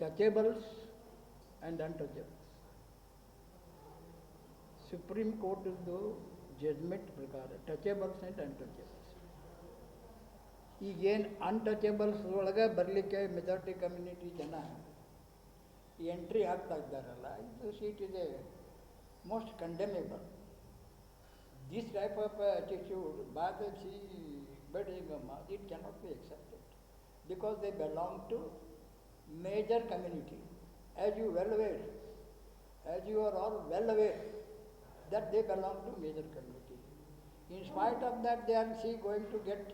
touchables and untouchables. Supreme ಕೋರ್ಟದ್ದು judgement ಪ್ರಕಾರ ಟಚೇಬಲ್ಸ್ and untouchables ಈಗೇನು untouchables ಒಳಗೆ ಬರಲಿಕ್ಕೆ ಮೆಜಾರಿಟಿ ಕಮ್ಯುನಿಟಿ ಜನ ಎಂಟ್ರಿ ಆಗ್ತಾ ಇದ್ದಾರಲ್ಲ ಇದು ಸೀಟ್ ಇದೆ most condemnable this type of attitude by the C. Bedingama, it cannot be accepted because they belong to major community. As you well aware, as you are all well aware, that they belong to major community. In spite of that, they are see going to get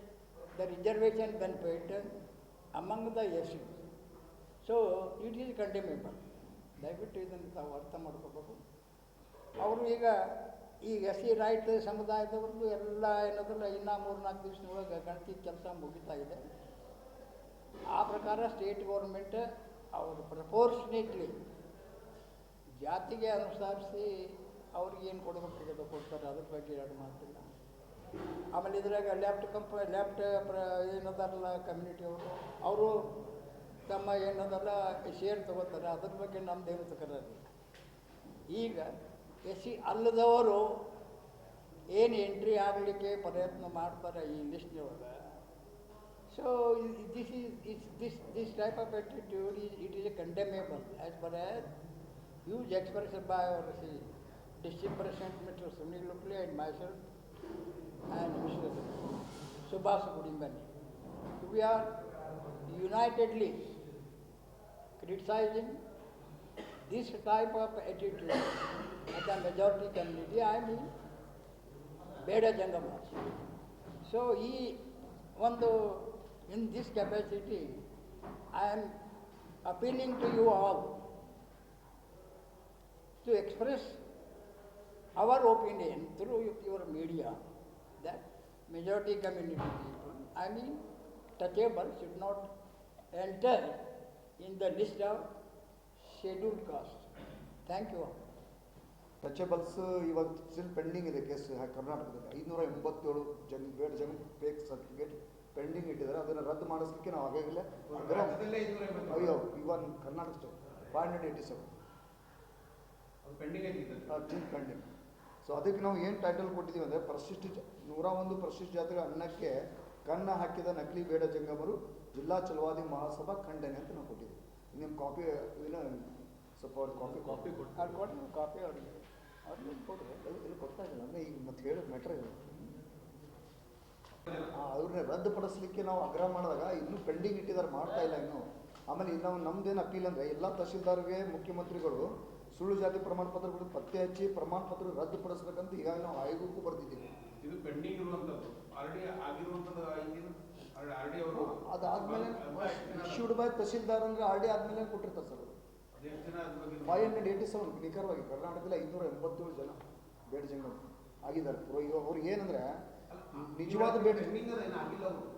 the reservation benefit among the SC. So it is condemnable. ದಯವಿಟ್ಟು ಇದನ್ನು ತಾವು ಅರ್ಥ ಮಾಡ್ಕೋಬೇಕು ಅವರು ಈಗ ಈ S C right ಸಮುದಾಯದವ್ರದ್ದು ಎಲ್ಲ ಏನದಲ್ಲ ಇನ್ನೂ ಮೂರು ನಾಲ್ಕು ದಿವಸದೊಳಗೆ ಗಣತಿ ಕೆಲಸ ಮುಗಿತಾ ಇದೆ ಆ ಪ್ರಕಾರ ಸ್ಟೇಟ್ ಗೌರ್ಮೆಂಟ್ ಅವರು ಪ್ರಪೋರ್ಷನೇಟ್ಲಿ ಜಾತಿಗೆ ಅನುಸರಿಸಿ ಅವ್ರಿಗೆ ಏನು ಕೊಡಬೇಕಾಗಿದೆ ಕೊಡ್ತಾರೆ, ಅದ್ರ ಬಗ್ಗೆ ಎರಡು ಮಾತಿಲ್ಲ. ಆಮೇಲೆ ಇದ್ರಾಗ ಲೆಫ್ಟ್ ಕಂಪ ಲೆಫ್ಟ್ ಪ್ರ ಏನದಾರಲ್ಲ ಕಮ್ಯುನಿಟಿ ಅವರು ತಮ್ಮ ಏನದಲ್ಲ ಶೇರ್ ತಗೋತಾರೆ, ಅದ್ರ ಬಗ್ಗೆ ನಮ್ಮದೇನು ತಕರಾರಿಲ್ಲ ಈಗ ಎಸ್ ಸಿ ಅಲ್ಲದವರು ಏನು ಎಂಟ್ರಿ ಆಗಲಿಕ್ಕೆ ಪ್ರಯತ್ನ ಮಾಡ್ತಾರೆ ಈ ಲಿಸ್ಟ್ನೊಳಗೆ So this is this this type of attitude is it is condemnable as far as huge expression by our disappointment Mr. Sunil Lukle and myself and Mr. Subhas Gudimbani. We are unitedly criticizing this type of attitude at the majority community, I mean Beda Jangamas. So he ಒಂದು in this capacity I am appealing to you all to express our opinion through your media that majority community people I mean touchable should not enter in the list of scheduled caste thank you all touchables ಇವಾಗ still pending ಇದೆ case ಕರ್ನಾಟಕದಲ್ಲಿ ಐನೂರ ಎಂಬತ್ತೇಳು ಜಂಗ್ ಬೇಡ Jung fake certificate pending ಇಟ್ಟಿದ್ದಾರೆ ಅದನ್ನು ರದ್ದು ಮಾಡಿಸ್ಲಿಕ್ಕೆ ನಾವು ಆಗಾಗಲೇ ರಾಜ್ಯದಲ್ಲೇ 587. ಅಯ್ಯೋ ಇವನ್ Karnataka state five hundred eighty seven ಅದು. ಪೆಂಡಿಂಗ್ ಐತಿ ಪೆಂಡಿಂಗ್ ಸೊ ಅದಕ್ಕೆ ನಾವು ಏನು ಟೈಟಲ್ ಕೊಟ್ಟಿದ್ದೀವಿ ಅಂದರೆ ಪರಿಶಿಷ್ಟ ಜ- ನೂರ ಒಂದು ಪರಿಶಿಷ್ಟ ಜಾತ್ರೆ ಅನ್ನಕ್ಕೆ ಕನ್ನ ಹಾಕಿದ ನಕಲಿ ಬೇಡ ಜಂಗಮರು ಜಿಲ್ಲಾ ಚಲವಾದಿ ಮಹಾಸಭಾ ಖಂಡನೆ ಅಂತ ನಾವು ಕೊಟ್ಟಿದ್ದೀವಿ. ನಿಮ್ಮ ಕಾಪಿ ಇದನ್ನ ಸ್ವಲ್ಪ ಅವ್ರಿಗೆ ಕಾಪಿ ಕಾಪಿ ಕೊಟ್ಟು ಕಾಪಿ ಅವ್ರಿಗೆ. ಅವ್ರಿಗೆ ಕೊಟ್ಟರೆ ಇಲ್ಲಿ ಕೊಡ್ತಾ ಇಲ್ಲ ಅಂದರೆ ಈಗ ಮತ್ತೆ ಹೇಳೋದು ಮ್ಯಾಟ್ರ್ ಇದೆ ಅವ್ರನ್ನ ರದ್ದುಪಡಿಸ್ಲಿಕ್ಕೆ ನಾವು ಆಗ್ರಹ ಮಾಡಿದಾಗ ಇನ್ನೂ ಪೆಂಡಿಂಗ್ ಇಟ್ಟಿದ್ದಾರೆ ಮಾಡ್ತಾ ಇಲ್ಲ ಇನ್ನು. ಆಮೇಲೆ ಇನ್ನು ನಾವು ನಮ್ದೇನು ಅಪೀಲ್ ಅಂದರೆ ಎಲ್ಲ ತಹಶೀಲ್ದಾರ್ಗೆ ಮುಖ್ಯಮಂತ್ರಿಗಳು ಸುಳ್ಳು ಜಾತಿ ಪ್ರಮಾಣ ಪತ್ರಗಳು ಪತ್ತೆ ಹಚ್ಚಿ ಪ್ರಮಾಣ ಪತ್ರ ರದ್ದುಪಡಿಸ್ಬೇಕಂತ ಈಗಾಗ ನಾವು ಆಯೋಗಕ್ಕೂ ಬರ್ತಿದ್ದೀವಿ ಇದು ಪೆಂಡಿಂಗ್ ಇರುವಂತದ್ದು. ಆಲ್ರೆಡಿ ಆಗಿರುವಂತದ್ದು ಐತಿ ಆಲ್ರೆಡಿ ಅವರು ಅದಾದ್ಮೇಲೆ ಇಶ್ಯೂಡ್ ಬೈ ತಹಶೀಲ್ದಾರ್ ಅಂದ್ರೆ ಆರ್ ಡಿ ಆದ್ಮೇಲೆ ಕೊಟ್ಟಿರ್ತಾರೆ sir five hundred eighty seven ನಿಖರವಾಗಿ ಕರ್ನಾಟಕದಲ್ಲಿ ಐನೂರ ಎಂಬತ್ತೇಳು ಜನ ಬೇಡ ಜನ ಆಗಿದ್ದಾರೆ. ಪುರೋ ಈಗ ಅವ್ರಿಗೆ ಏನಂದ್ರೆ ನಿಜವಾದ ಬೇಡ ಪೆಂಡಿಂಗ್ ಮೀನ್ಸ್ ರದ್ದು ಪಡಿಸ್ಲಿಕ್ಕೆ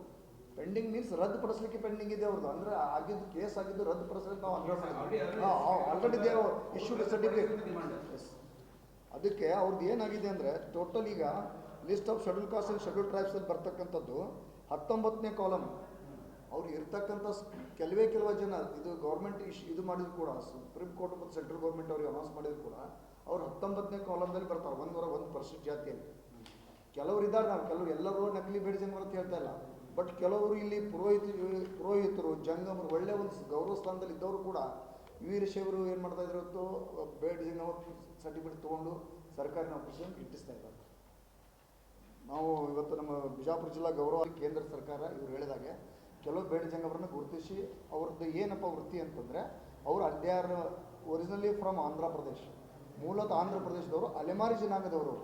ಪೆಂಡಿಂಗ್ ಮೀನ್ಸ್ ರದ್ದುಪಡಿಸ್ಲಿಕ್ಕೆ ಪೆಂಡಿಂಗ್ ಇದೆ ಅವ್ರದ್ದು ಅಂದ್ರೆ ಆಗಿದ್ದು ಕೇಸ್ ಆಗಿದ್ದು ರದ್ದುಪಡಿಸ್ಲಿಕ್ಕೆ ನಾವು Already- ಮಾಡಿದ್ವಿ ಆಲ್ರೆಡಿ ದೇವ್ ಇಶ್ಯೂಡ್ ಸರ್ಟಿಫಿಕೇಟ್ ಅದಕ್ಕೆ ಅವ್ರದ್ದು ಏನಾಗಿದೆ ಅಂದ್ರೆ ಟೋಟಲ್ ಈಗ list of schedule caste and schedule ಟ್ರೈಬ್ಸಲ್ಲಿ ಬರ್ತಕ್ಕಂಥದ್ದು ಹತ್ತೊಂಬತ್ತನೇ ಕಾಲಮ್ ಅವ್ರು ಇರ್ತಕ್ಕಂಥ ಕೆಲವೇ ಕೆಲವ ಜನ ಇದು ಗೌರ್ಮೆಂಟ್ ಇಶ್ ಇದು ಮಾಡಿದ್ರು ಕೂಡ ಸುಪ್ರೀಂ ಕೋರ್ಟ್ ಮತ್ತು ಸೆಂಟ್ರಲ್ ಗೌರ್ಮೆಂಟ್ ಅವ್ರಿಗೆ ಅನೌನ್ಸ್ ಮಾಡಿದ್ರು ಕೂಡ ಅವ್ರು ಹತ್ತೊಂಬತ್ತನೇ ಕಾಲಮ್ದಲ್ಲಿ ಬರ್ತಾರೆ ಒಂದೂರ ಒಂದು ಪರ್ಸೆಂಟ್ ಜಾತಿಯಲ್ಲಿ. ಕೆಲವರು ಇದ್ದಾರೆ ನಾವು ಕೆಲವರು ಎಲ್ಲರೂ ನಕಲಿ ಬೇಡ ಜಂಗಮರು ಅಂತ ಹೇಳ್ತಾ ಇಲ್ಲ. ಬಟ್ ಕೆಲವರು ಇಲ್ಲಿ ಪುರೋಹಿತ, ಪುರೋಹಿತರು, ಜಂಗಮರು, ಒಳ್ಳೆ ಒಂದು ಗೌರವ ಸ್ಥಾನದಲ್ಲಿ ಇದ್ದವರು ಕೂಡ ವೀರಶೈವರು ಏನು ಮಾಡ್ತಾ ಇದ್ರು ಇವತ್ತು? ಬೇಡ ಜಂಗಮ ಸರ್ಟಿಫಿಕೇಟ್ ತೊಗೊಂಡು ಸರ್ಕಾರಿ ನೌಕರಿಸಿಯನ್ನು ಗಿಟ್ಟಿಸ್ತಾ ಇದ್ದಾರೆ. ನಾವು ಇವತ್ತು ನಮ್ಮ ಬಿಜಾಪುರ ಜಿಲ್ಲಾ ಗೌರವ ಕೇಂದ್ರ ಸರ್ಕಾರ ಇವ್ರು ಹೇಳಿದಾಗೆ ಕೆಲವು ಬೇಡ ಜಂಗಮರನ್ನ ಗುರುತಿಸಿ ಅವ್ರದ್ದು ಏನಪ್ಪ ವೃತ್ತಿ ಅಂತಂದರೆ ಅವರು ಅಡ್ಯಾರ ಒರಿಜಿನಲಿ ಫ್ರಮ್ ಆಂಧ್ರ ಪ್ರದೇಶ್. ಮೂಲತಃ ಆಂಧ್ರ ಪ್ರದೇಶದವರು ಅಲೆಮಾರಿ ಜನಾಂಗದವರು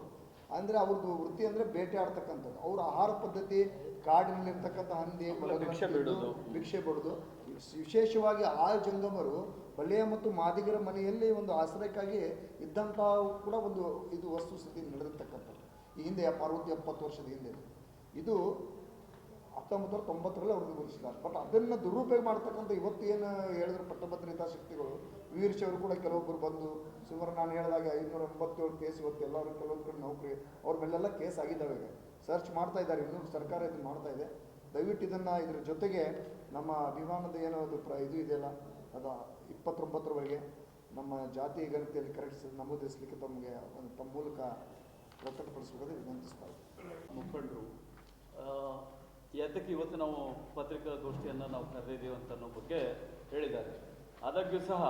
ಅಂದರೆ ಅವ್ರದ್ದು ವೃತ್ತಿ ಅಂದರೆ ಬೇಟೆ ಆಡ್ತಕ್ಕಂಥದ್ದು. ಅವ್ರ ಆಹಾರ ಪದ್ಧತಿ ಕಾಡಿನಲ್ಲಿರ್ತಕ್ಕಂಥ ಹಂದಿ ಭಿಕ್ಷೆ ಬೇಡೋದು. ವಿಶೇಷವಾಗಿ ಆ ಜಂಗಮರು ಬಳ್ಳಿಯ ಮತ್ತು ಮಾದಿಗರ ಮನೆಯಲ್ಲಿ ಒಂದು ಆಶ್ರಯಕ್ಕಾಗಿ ಇದ್ದಂಥ ಕೂಡ ಒಂದು ಇದು ವಸ್ತು ಸ್ಥಿತಿ ನಡೆದಿರ್ತಕ್ಕಂಥದ್ದು. ಈ ಹಿಂದೆ ಪಾರ್ವತಿ ಅರವತ್ತು ಎಪ್ಪತ್ತು ವರ್ಷದ ಹಿಂದೆ. ಇದು ಹತ್ತೊಂಬತ್ತು ನೂರ ತೊಂಬತ್ತರಲ್ಲಿ ಅವ್ರಿಗೆ ಗುರುತಿಸಿದ್ದಾರೆ. ಬಟ್ ಅದನ್ನು ದುರುಪಯೋಗ ಮಾಡ್ತಕ್ಕಂಥ ಇವತ್ತು ಏನು ಹೇಳಿದ್ರು ಪಟ್ಟಭದ್ರತಾ ಶಕ್ತಿಗಳು ವೀರಶವರು ಕೂಡ ಕೆಲವೊಬ್ಬರು ಬಂದು ಸುಮಾರು ನಾನು ಹೇಳಿದಾಗ ಐನೂರ ಎಂಬತ್ತೇಳು ಕೇಸ್ ಇವತ್ತು ಎಲ್ಲರೂ ಕೆಲವೊಂದು ಕಡೆ ನೌಕರಿ, ಅವ್ರ ಮೇಲೆಲ್ಲ ಕೇಸ್ ಆಗಿದ್ದಾವೆ ಈಗ. ಸರ್ಚ್ ಮಾಡ್ತಾ ಇದ್ದಾರೆ, ಇನ್ನೂ ಸರ್ಕಾರ ಇದನ್ನು ಮಾಡ್ತಾ ಇದೆ. ದಯವಿಟ್ಟು ಇದನ್ನು ಇದ್ರ ಜೊತೆಗೆ ನಮ್ಮ ಅಭಿಮಾನದ ಏನೋ ಅದು ಪ್ರ ಇದು ಇದೆಯಲ್ಲ, ಅದು ಇಪ್ಪತ್ತೊಂಬತ್ತರವರೆಗೆ ನಮ್ಮ ಜಾತಿ ಗಣತಿಯಲ್ಲಿ ಕರೆಕ್ಟ್ ನಮೂದಿಸಲಿಕ್ಕೆ ತಮಗೆ ಒಂದು ತಮ್ಮ ಮೂಲಕ ಪ್ರಕಟಪಡಿಸಬೇಕಾದ್ರೆ ವಿನಂತಿಸ್ತಾ ಇದ್ದೀನಿ. ಮುಖಂಡರು ಯಾತಕ್ಕೆ ಇವತ್ತು ನಾವು ಪತ್ರಿಕಾಗೋಷ್ಠಿಯನ್ನು ನಾವು ಕರೆದಿದ್ದೀವಿ ಅಂತ ಅನ್ನೋ ಬಗ್ಗೆ ಹೇಳಿದ್ದಾರೆ. ಅದಕ್ಕೂ ಸಹ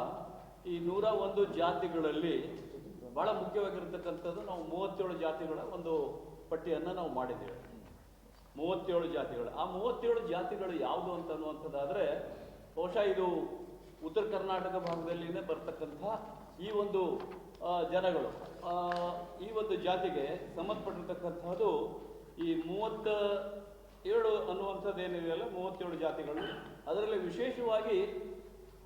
ಈ ನೂರ ಒಂದು ಜಾತಿಗಳಲ್ಲಿ ಬಹಳ ಮುಖ್ಯವಾಗಿರ್ತಕ್ಕಂಥದ್ದು ನಾವು ಮೂವತ್ತೇಳು ಜಾತಿಗಳ ಒಂದು ಪಟ್ಟಿಯನ್ನು ನಾವು ಮಾಡಿದ್ದೇವೆ. ಮೂವತ್ತೇಳು ಜಾತಿಗಳು. ಆ ಮೂವತ್ತೇಳು ಜಾತಿಗಳು ಯಾವುದು ಅಂತ ಅನ್ನುವಂಥದ್ದಾದರೆ ಬಹುಶಃ ಇದು ಉತ್ತರ ಕರ್ನಾಟಕ ಭಾಗದಲ್ಲಿನೇ ಬರ್ತಕ್ಕಂಥ ಈ ಒಂದು ಜನಗಳು. ಈ ಒಂದು ಜಾತಿಗೆ ಸಂಬಂಧಪಟ್ಟಿರ್ತಕ್ಕಂಥದ್ದು ಈ ಮೂವತ್ತ ಏಳು ಅನ್ನುವಂಥದ್ದು ಏನಿದೆಯಲ್ಲ ಮೂವತ್ತೇಳು ಜಾತಿಗಳು. ಅದರಲ್ಲಿ ವಿಶೇಷವಾಗಿ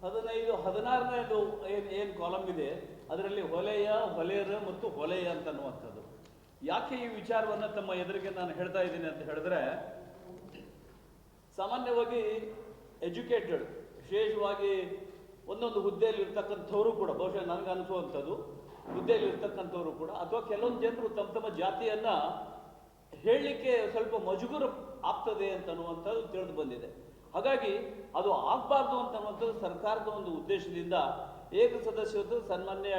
ಹದಿನೈದು, ಹದಿನಾರನೇದು ಏನು ಏನು ಕಾಲಮ್ ಇದೆ? ಅದರಲ್ಲಿ ಹೊಲೆಯ ಹೊಲೆಯರ ಮತ್ತು ಹೊಲೆಯ ಅಂತ ಅನ್ನುವಂಥದ್ದು. ಯಾಕೆ ಈ ವಿಚಾರವನ್ನು ತಮ್ಮ ಎದುರಿಗೆ ನಾನು ಹೇಳ್ತಾ ಇದ್ದೀನಿ ಅಂತ ಹೇಳಿದ್ರೆ, ಸಾಮಾನ್ಯವಾಗಿ ಎಜುಕೇಟೆಡ್, ವಿಶೇಷವಾಗಿ ಒಂದೊಂದು ಹುದ್ದೆಯಲ್ಲಿ ಇರ್ತಕ್ಕಂಥವರು ಕೂಡ, ಬಹುಶಃ ನನಗೆ ಅನಿಸುವಂಥದ್ದು ಹುದ್ದೆಯಲ್ಲಿ ಇರ್ತಕ್ಕಂಥವರು ಕೂಡ, ಅಥವಾ ಕೆಲವೊಂದು ಜನರು ತಮ್ಮ ತಮ್ಮ ಜಾತಿಯನ್ನ ಹೇಳಲಿಕ್ಕೆ ಸ್ವಲ್ಪ ಮಜುಗುರ ಆಗ್ತದೆ ಅಂತ ಅನ್ನುವಂಥದ್ದು ತಿಳಿದು ಬಂದಿದೆ. ಹಾಗಾಗಿ ಅದು ಆಗಬಾರ್ದು ಅಂತನ್ನುವಂಥದ್ದು ಸರ್ಕಾರದ ಒಂದು ಉದ್ದೇಶದಿಂದ ಏಕ ಸದಸ್ಯರು ಸನ್ಮಾನ್ಯ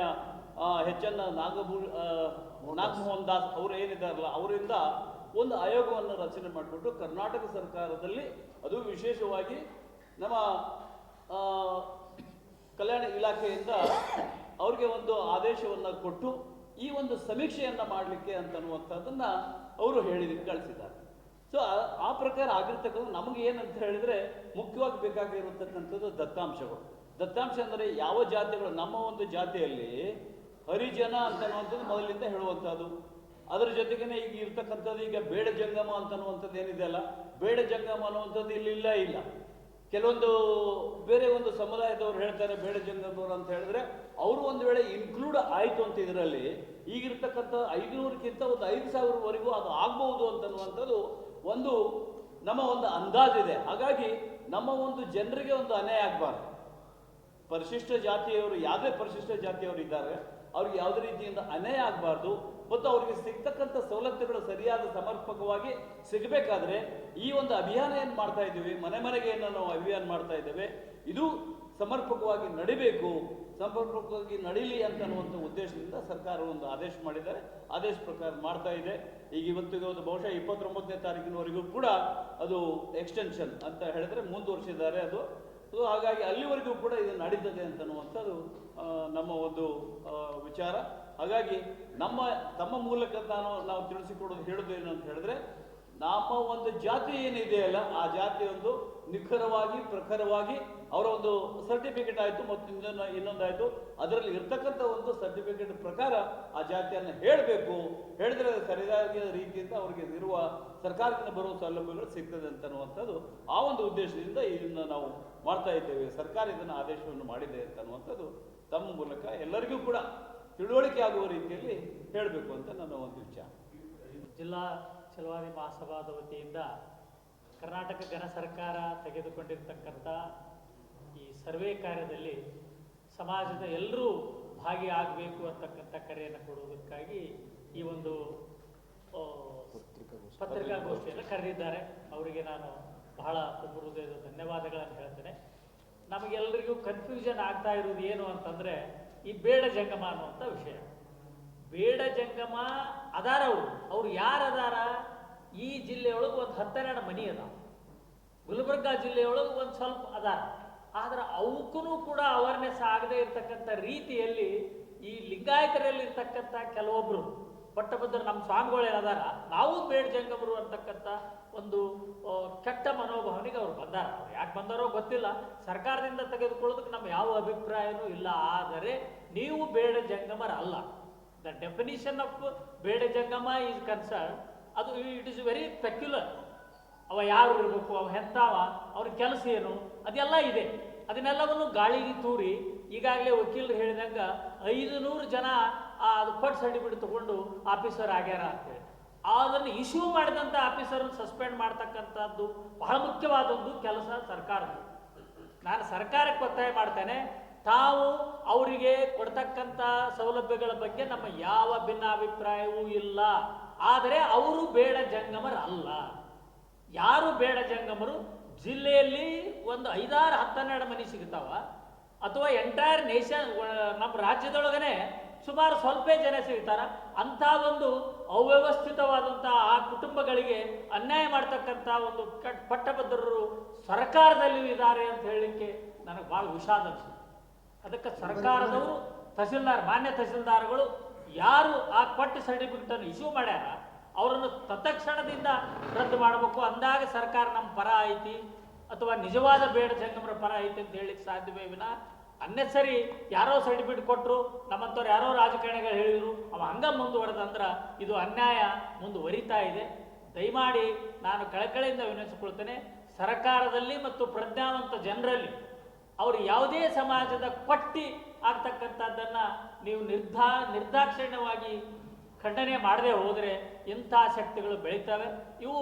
ಎಚ್ ಎನ್ ನಾಗಭೂ ನಾಗಮೋಹನ್ ದಾಸ್ ಅವರು ಏನಿದ್ದಾರಲ್ಲ ಅವರಿಂದ ಒಂದು ಆಯೋಗವನ್ನು ರಚನೆ ಮಾಡಿಬಿಟ್ಟು ಕರ್ನಾಟಕ ಸರ್ಕಾರದಲ್ಲಿ ಅದು ವಿಶೇಷವಾಗಿ ನಮ್ಮ ಕಲ್ಯಾಣ ಇಲಾಖೆಯಿಂದ ಅವ್ರಿಗೆ ಒಂದು ಆದೇಶವನ್ನು ಕೊಟ್ಟು ಈ ಒಂದು ಸಮೀಕ್ಷೆಯನ್ನು ಮಾಡಲಿಕ್ಕೆ ಅಂತನ್ನುವಂಥದ್ದನ್ನ ಅವರು ಹೇಳಿ ಕಳಿಸಿದ್ದಾರೆ. ಸೊ ಆ ಪ್ರಕಾರ ಆಗಿರ್ತಕ್ಕಂಥ ನಮಗೆ ಏನಂತ ಹೇಳಿದ್ರೆ ಮುಖ್ಯವಾಗಿ ಬೇಕಾಗಿರತಕ್ಕಂಥದ್ದು ದತ್ತಾಂಶಗಳು. ದತ್ತಾಂಶ ಅಂದರೆ ಯಾವ ಜಾತಿಗಳು, ನಮ್ಮ ಒಂದು ಜಾತಿಯಲ್ಲಿ ಹರಿಜನ ಅಂತನ್ನುವಂಥದ್ದು ಮೊದಲಿಂದ ಹೇಳುವಂಥದ್ದು. ಅದರ ಜೊತೆಗೇನೆ ಈಗ ಇರ್ತಕ್ಕಂಥದ್ದು ಈಗ ಬೇಡ ಜಂಗಮ ಅಂತನ್ನುವಂಥದ್ದು ಏನಿದೆ ಅಲ್ಲ? ಬೇಡ ಜಂಗಮ ಅನ್ನುವಂಥದ್ದು ಇಲ್ಲಿ ಇಲ್ಲ ಇಲ್ಲ. ಕೆಲವೊಂದು ಬೇರೆ ಒಂದು ಸಮುದಾಯದವ್ರು ಹೇಳ್ತಾರೆ, ಬೇಡ ಜನದವರು ಅಂತ ಹೇಳಿದ್ರೆ, ಅವರು ಒಂದು ವೇಳೆ ಇನ್ಕ್ಲೂಡ್ ಆಯಿತು ಅಂತ ಇದರಲ್ಲಿ, ಈಗಿರ್ತಕ್ಕಂಥ ಐದುನೂರಕ್ಕಿಂತ ಒಂದು ಐದು ಸಾವಿರವರೆಗೂ ಅದು ಆಗ್ಬಹುದು ಅಂತನ್ನುವಂಥದ್ದು ಒಂದು ನಮ್ಮ ಒಂದು ಅಂದಾಜಿದೆ. ಹಾಗಾಗಿ ನಮ್ಮ ಒಂದು ಜನರಿಗೆ ಒಂದು ಅನ್ಯಾಯ ಆಗಬಾರ್ದು. ಪರಿಶಿಷ್ಟ ಜಾತಿಯವರು, ಯಾವುದೇ ಪರಿಶಿಷ್ಟ ಜಾತಿಯವರು ಇದ್ದಾರೆ, ಅವ್ರಿಗೆ ಯಾವುದೇ ರೀತಿಯಿಂದ ಅನ್ಯಾಯ ಆಗಬಾರ್ದು. ಮತ್ತು ಅವರಿಗೆ ಸಿಗ್ತಕ್ಕಂಥ ಸೌಲಭ್ಯಗಳು ಸರಿಯಾದ ಸಮರ್ಪಕವಾಗಿ ಸಿಗಬೇಕಾದ್ರೆ ಈ ಒಂದು ಅಭಿಯಾನ ಏನು ಮಾಡ್ತಾ ಇದ್ದೀವಿ? ಮನೆ ಮನೆಗೆ ಏನು ನಾವು ಅಭಿಯಾನ ಮಾಡ್ತಾ ಇದ್ದೇವೆ? ಇದು ಸಮರ್ಪಕವಾಗಿ ನಡಿಬೇಕು, ಸಮರ್ಪಕವಾಗಿ ನಡೀಲಿ ಅಂತ ಅನ್ನುವಂಥ ಉದ್ದೇಶದಿಂದ ಸರ್ಕಾರ ಒಂದು ಆದೇಶ ಮಾಡಿದ್ದಾರೆ. ಆದೇಶ ಪ್ರಕಾರ ಮಾಡ್ತಾ ಇದೆ. ಈಗ ಇವತ್ತಿಗೆ ಒಂದು ಬಹುಶಃ ಇಪ್ಪತ್ತೊಂಬತ್ತನೇ ತಾರೀಕಿನವರೆಗೂ ಕೂಡ ಅದು ಎಕ್ಸ್ಟೆನ್ಷನ್ ಅಂತ ಹೇಳಿದ್ರೆ ಮುಂದುವರಿಸಿದ್ದಾರೆ ಅದು. ಸೊ, ಹಾಗಾಗಿ ಅಲ್ಲಿವರೆಗೂ ಕೂಡ ಇದು ನಡೀತದೆ ಅಂತನ್ನುವಂಥದ್ದು ನಮ್ಮ ಒಂದು ವಿಚಾರ. ಹಾಗಾಗಿ ನಮ್ಮ ತಮ್ಮ ಮೂಲಕ ನಾನು ನಾವು ತಿಳಿಸಿಕೊಡೋದು ಹೇಳೋದು ಏನು ಅಂತ ಹೇಳಿದ್ರೆ ನಮ್ಮ ಒಂದು ಜಾತಿ ಏನಿದೆಯಲ್ಲ ಆ ಜಾತಿ ಒಂದು ನಿಖರವಾಗಿ, ಪ್ರಖರವಾಗಿ ಅವರ ಒಂದು ಸರ್ಟಿಫಿಕೇಟ್ ಆಯಿತು ಮತ್ತು ಇನ್ನೊಂದು, ಇನ್ನೊಂದಾಯಿತು. ಅದರಲ್ಲಿ ಇರ್ತಕ್ಕಂಥ ಒಂದು ಸರ್ಟಿಫಿಕೇಟ್ ಪ್ರಕಾರ ಆ ಜಾತಿಯನ್ನು ಹೇಳಬೇಕು. ಹೇಳಿದ್ರೆ ಸರಿಯಾದ ರೀತಿಯಿಂದ ಅವರಿಗೆ ಇರುವ ಸರ್ಕಾರದಿಂದ ಬರುವ ಸೌಲಭ್ಯಗಳು ಸಿಗ್ತದೆ ಅಂತನ್ನುವಂಥದ್ದು ಆ ಒಂದು ಉದ್ದೇಶದಿಂದ ಇದನ್ನು ನಾವು ಮಾಡ್ತಾ ಇದ್ದೇವೆ. ಸರ್ಕಾರ ಇದನ್ನು ಆದೇಶವನ್ನು ಮಾಡಿದೆ ಅಂತನ್ನುವಂಥದ್ದು ತಮ್ಮ ಮೂಲಕ ಎಲ್ಲರಿಗೂ ಕೂಡ ತಿಳುವಳಿಕೆ ಆಗುವ ರೀತಿಯಲ್ಲಿ ಹೇಳಬೇಕು ಅಂತ ನನ್ನ ಒಂದು ವಿಚಾರ ಜಿಲ್ಲಾ ಚಲವಾದಿ ಮಹಾಸಭಾದ ವತಿಯಿಂದ ಕರ್ನಾಟಕ ಜನ ಸರ್ಕಾರ ತೆಗೆದುಕೊಂಡಿರ್ತಕ್ಕಂಥ ಈ ಸರ್ವೆ ಕಾರ್ಯದಲ್ಲಿ ಸಮಾಜದ ಎಲ್ಲರೂ ಭಾಗಿಯಾಗಬೇಕು ಅಂತಕ್ಕಂಥ ಕರೆಯನ್ನು ಕೊಡುವುದಕ್ಕಾಗಿ ಈ ಒಂದು. ಪತ್ರಿಕಾಗೋಷ್ಠಿಯನ್ನು ಕರೆದಿದ್ದಾರೆ ಅವರಿಗೆ ನಾನು ಬಹಳ ತುಂಬ ಧನ್ಯವಾದಗಳನ್ನು ಹೇಳ್ತೇನೆ ನಮಗೆಲ್ಲರಿಗೂ ಕನ್ಫ್ಯೂಷನ್ ಆಗ್ತಾ ಇರುವುದು ಏನು ಅಂತಂದ್ರೆ ಈ ಬೇಡ ಜಂಗಮ ಅನ್ನುವಂಥ ವಿಷಯ. ಬೇಡ ಜಂಗಮ ಅದಾರ ಅವರು ಅವ್ರು ಯಾರು ಅದಾರ? ಈ ಜಿಲ್ಲೆಯೊಳಗೆ ಒಂದು ಹತ್ತೆರಡು ಮನಿ ಅದ. ಗುಲ್ಬರ್ಗ ಜಿಲ್ಲೆಯೊಳಗೆ ಒಂದು ಸ್ವಲ್ಪ ಅದಾರ. ಆದ್ರೆ ಅವಕ್ಕೂ ಕೂಡ ಅವೇರ್ನೆಸ್ ಆಗದೆ ಇರತಕ್ಕಂಥ ರೀತಿಯಲ್ಲಿ ಈ ಲಿಂಗಾಯತರಲ್ಲಿ ಇರ್ತಕ್ಕಂಥ ಕೆಲವೊಬ್ರು, ಪಟ್ಟಭದ್ರ ನಮ್ಮ ಸ್ವಾಮಿಗಳು ಏನದಾರ ನಾವು ಬೇಡ ಜಂಗಮರು ಅಂತಕ್ಕಂಥ ಒಂದು ಕೆಟ್ಟ ಮನೋಭಾವನೆಗೆ ಬಂದಾರ ಯಾಕೆ ಬಂದಾರೋ ಗೊತ್ತಿಲ್ಲ. ಸರ್ಕಾರದಿಂದ ತೆಗೆದುಕೊಳ್ಳೋದಕ್ಕೆ ನಮ್ಮ ಯಾವ ಅಭಿಪ್ರಾಯನೂ ಇಲ್ಲ. ಆದರೆ ನೀವು ಬೇಡ ಜಂಗಮರ ಅಲ್ಲ. ದ ಡೆಫಿನಿಷನ್ ಆಫ್ ಬೇಡ ಜಂಗಮ ಈಸ್ ಕನ್ಸರ್ನ್ ಅದು ಇಟ್ ಇಸ್ ವೆರಿ ಪೆಕ್ಯುಲರ್ ಅವ ಯಾರು ಇರಬೇಕು, ಅವ ಹೆಂತಾವ ಅವ್ರ ಕೆಲಸ ಏನು, ಅದೆಲ್ಲ ಇದೆ. ಅದನ್ನೆಲ್ಲವನ್ನು ಗಾಳಿಗೆ ತೂರಿ, ಈಗಾಗಲೇ ವಕೀಲರು ಹೇಳಿದಂಗೆ ಐದು ನೂರು ಜನ ಅದು ಫಟ್ ಸರ್ಟಿಫಿಕೇಟ್ ತಗೊಂಡು ಆಫೀಸರ್ ಆಗ್ಯಾರ ಅಂತೇಳಿ. ಅದನ್ನು ಇಶ್ಯೂ ಮಾಡಿದಂಥ ಆಫೀಸರ್ನ ಸಸ್ಪೆಂಡ್ ಮಾಡ್ತಕ್ಕಂಥದ್ದು ಬಹಳ ಮುಖ್ಯವಾದದ್ದು ಕೆಲಸ ಸರ್ಕಾರದ್ದು. ನಾನು ಸರ್ಕಾರಕ್ಕೆ ಒತ್ತಾಯ ಮಾಡ್ತೇನೆ, ತಾವು ಅವರಿಗೆ ಕೊಡ್ತಕ್ಕಂಥ ಸೌಲಭ್ಯಗಳ ಬಗ್ಗೆ ನಮ್ಮ ಯಾವ ಭಿನ್ನಾಭಿಪ್ರಾಯವೂ ಇಲ್ಲ. ಆದರೆ ಅವರು ಬೇಡ ಜಂಗಮರ ಅಲ್ಲ ಯಾರು ಬೇಡ ಜಂಗಮರು? ಜಿಲ್ಲೆಯಲ್ಲಿ ಒಂದು ಐದಾರು ಹತ್ತನ್ನೆರಡು ಮನೆ ಸಿಗ್ತಾವ. ಅಥವಾ ಎಂಟೈರ್ ನೇಷನ್ ನಮ್ಮ ರಾಜ್ಯದೊಳಗನೆ ಸುಮಾರು ಸ್ವಲ್ಪ ಜನ ಸಿಗ್ತಾರ. ಅಂಥ ಒಂದು ಅವ್ಯವಸ್ಥಿತವಾದಂಥ ಆ ಕುಟುಂಬಗಳಿಗೆ ಅನ್ಯಾಯ ಮಾಡ್ತಕ್ಕಂಥ ಒಂದು ಕಟ್, ಪಟ್ಟಭದ್ರರು ಸರ್ಕಾರದಲ್ಲಿ ಇದ್ದಾರೆ ಅಂತ ಹೇಳಲಿಕ್ಕೆ ನನಗೆ ಭಾಳ ವಿಷಾದ ಅನಿಸುತ್ತೆ ಅದಕ್ಕೆ ಸರ್ಕಾರದವರು ತಹಸೀಲ್ದಾರ್, ಮಾನ್ಯ ತಹಸೀಲ್ದಾರ್ಗಳು ಯಾರು ಆ ಪಟ್ಟ ಸರ್ಟಿಫಿಕೇಟ್ ಅನ್ನು ಇಶ್ಯೂ ಮಾಡ್ಯಾರ, ಅವರನ್ನು ತತ್ಕ್ಷಣದಿಂದ ರದ್ದು ಮಾಡಬೇಕು. ಅಂದಾಗ ಸರ್ಕಾರ ನಮ್ಮ ಪರ ಐತಿ ಅಥವಾ ನಿಜವಾದ ಬೇಡ ಜಂಗಮರ ಪರ ಐತಿ ಅಂತ ಹೇಳಿಕ್ಕೆ ಸಾಧ್ಯವೇ ವಿನ ಅನ್ನೆಸರಿ ಯಾರೋ ಸರ್ಟಿಫಿಕೇಟ್ ಕೊಟ್ಟರು ನಮ್ಮಂಥವ್ರು ಯಾರೋ ರಾಜಕಾರಣಿಗಳು ಹೇಳಿದ್ರು, ಅವ ಹಂಗ ಮುಂದುವರೆದಂದ್ರೆ ಇದು ಅನ್ಯಾಯ, ಮುಂದುವರಿತಾ ಇದೆ. ದಯಮಾಡಿ ನಾನು ಕಳಕಳಿಯಿಂದ ವಿನಂತಿಸಿಕೊಳ್ತೇನೆ, ಸರ್ಕಾರದಲ್ಲಿ ಮತ್ತು ಪ್ರಜ್ಞಾವಂತ ಜನರಲ್ಲಿ ಅವರು ಯಾವುದೇ ಸಮಾಜದ ಪಟ್ಟಿ ಆಗ್ತಕ್ಕಂಥದ್ದನ್ನು ನೀವು ನಿರ್ಧಾ, ನಿರ್ದಾಕ್ಷಿಣ್ಯವಾಗಿ ಖಂಡನೆ ಮಾಡದೆ ಹೋದರೆ ಇಂಥ ಶಕ್ತಿಗಳು ಬೆಳೀತವೆ. ಇವು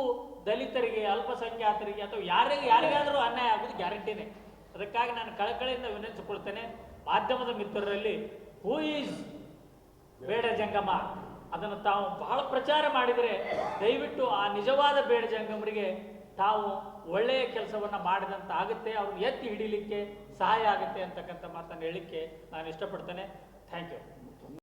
ದಲಿತರಿಗೆ, ಅಲ್ಪಸಂಖ್ಯಾತರಿಗೆ ಅಥವಾ ಯಾರಿಗೆ, ಯಾರಿಗಾದರೂ ಅನ್ಯಾಯ ಆಗೋದು ಗ್ಯಾರಂಟಿನೇ. ಅದಕ್ಕಾಗಿ ನಾನು ಕಳಕಳಿಯಿಂದ ವಿನಂತಿಸಿಕೊಳ್ತೇನೆ ಮಾಧ್ಯಮದ ಮಿತ್ರರಲ್ಲಿ ಹೂ ಈಸ್ ಬೇಡ ಜಂಗಮ? ಅದನ್ನು ತಾವು ಬಹಳ ಪ್ರಚಾರ ಮಾಡಿದರೆ, ದಯವಿಟ್ಟು ಆ ನಿಜವಾದ ಬೇಡ ಜಂಗಮರಿಗೆ ತಾವು ಒಳ್ಳೆಯ ಕೆಲಸವನ್ನು ಮಾಡಿದಂತ ಆಗುತ್ತೆ ಅವ್ರನ್ನ ಎತ್ತಿ ಹಿಡಿಲಿಕ್ಕೆ ಸಹಾಯ ಆಗುತ್ತೆ ಅಂತಕ್ಕಂಥ ಮಾತನ್ನು ಹೇಳಲಿಕ್ಕೆ ನಾನು ಇಷ್ಟಪಡ್ತೇನೆ. Thank you